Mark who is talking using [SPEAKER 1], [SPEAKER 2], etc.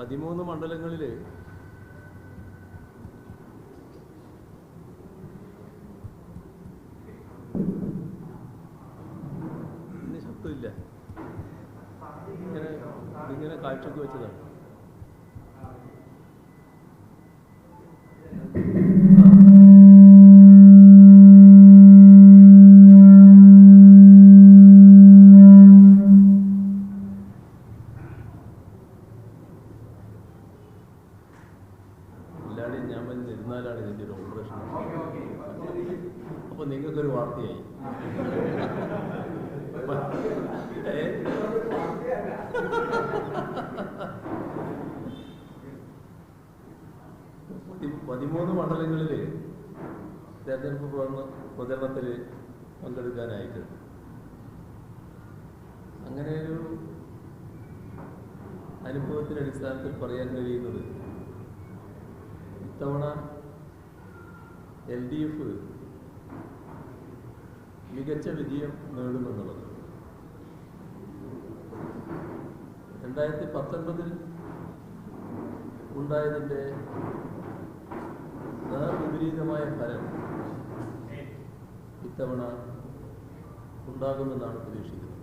[SPEAKER 1] പതിമൂന്ന് മണ്ഡലങ്ങളിൽ ശബ്ദമില്ല. ഇങ്ങനെ ഇങ്ങനെ കാഴ്ചക്ക് വെച്ചതാണ്. എല്ലാവരുടെയും ഞാൻ വന്ന് ഇരുന്നാലാണ് ഇതിന്റെ ഒരു ഓപ്പറേഷൻ അപ്പോൾ നിങ്ങൾക്കൊരു വാർത്തയായി. പതിമൂന്ന് മണ്ഡലങ്ങളിൽ തെരഞ്ഞെടുപ്പ് പ്രചരണ പ്രചരണത്തിൽ പങ്കെടുക്കാനായിട്ട്. അങ്ങനെ ഒരു അനുഭവത്തിന്റെ അടിസ്ഥാനത്തിൽ പറയാൻ കഴിയുന്നത് ഇത്തവണ എൽ ഡി എഫ് മികച്ച വിജയം നേടുമെന്നുള്ളത്. രണ്ടായിരത്തി പത്തൊൻപതിൽ ഉണ്ടായതിന്റെ നേർവിപരീതമായ ഫലം ഇത്തവണ ഉണ്ടാകുമെന്നാണ് പ്രതീക്ഷിക്കുന്നത്.